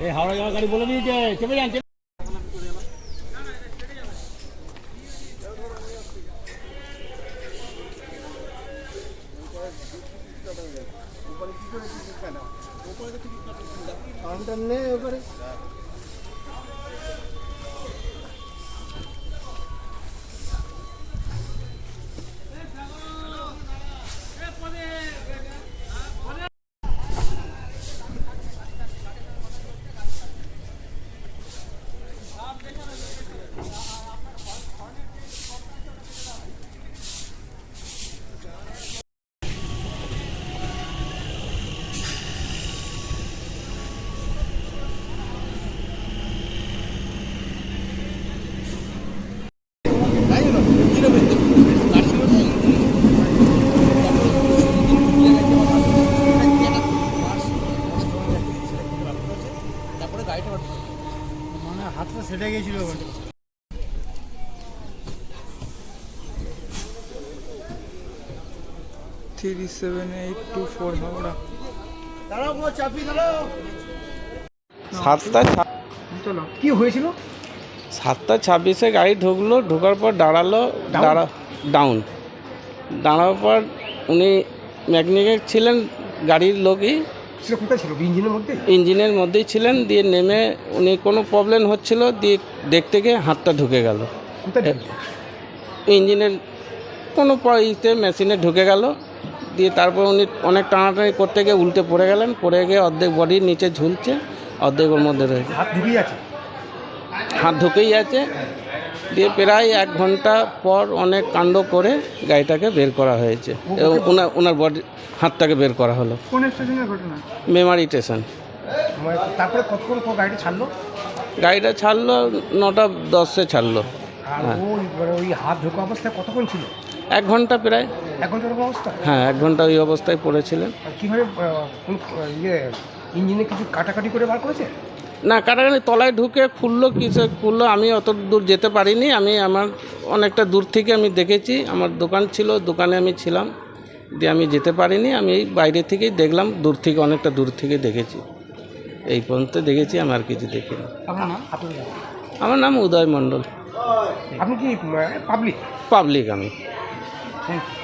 এই হাওড়া যাওয়ার গাড়ি বলে দিয়েছে চেপে নেই ওপরে মানে হাতটা সেটে গেছিল three seven eight two four Howrah. সাতটা চলো কি হয়েছিল? সাতটা ছাব্বিশে গাড়ি ঢুকলো ঢোকার পর দাঁড়াল দাঁড়া ডাউন দাঁড়ানোর পর উনি মেকানিক ছিলেন গাড়ির লোকই। ইঞ্জিনের মধ্যে? ইঞ্জিনের মধ্যেই ছিলেন দিয়ে নেমে উনি কোনো প্রবলেম হচ্ছিল দিয়ে দেখতে গিয়ে হাতটা ঢুকে গেল। ইঞ্জিনের কোনো ইতে মেশিনে ঢুকে গেল। দিয়ে তারপর উনি অনেক টানাটানি করতে গিয়ে উল্টে পড়ে গেলেন পড়ে গিয়ে অর্ধেক বডির নিচে ঝুলছে অর্ধেক ওর মধ্যে রয়েছে হাত ঢুকিয়ে আছে? হাত ঢুকেই আছে। দিয়ে প্রায় এক ঘণ্টা পর অনেক কাণ্ড করে গাড়িটাকে বের করা হয়েছে। এবং ওনার ওনার বডি হাতটাকে বের করা হলো। মেমারি স্টেশন। তারপরে কতক্ষণ গাড়িটা ছাড়লো? গাড়িটা ছাড়লো নটা দশে ছাড়লো। মানে ওই হাত ঢোকা অবস্থায় কতক্ষণ ছিল? এক ঘণ্টা প্রায়। অবস্থা? হ্যাঁ এক ঘণ্টা ওই অবস্থায় পড়েছিলেন। কীভাবে ইয়ে ইঞ্জিনে কিছু কাটাকাটি করে বার করেছে? না কাটাকাটি তলায় ঢুকে খুললো কিসে খুললো আমি অত দূর যেতে পারিনি। আমি আমার অনেকটা দূর থেকে আমি দেখেছি আমার দোকান ছিল দোকানে আমি ছিলাম দিয়ে আমি যেতে পারিনি। আমি এই বাইরে থেকেই দেখলাম দূর থেকে অনেকটা দূর থেকে দেখেছি। এই পর্যন্ত দেখেছি আমি আর কিছু দেখিনি। আমার নাম উদয় মণ্ডল। আপনি কি পাবলিক পাবলিক আমি। 嗯。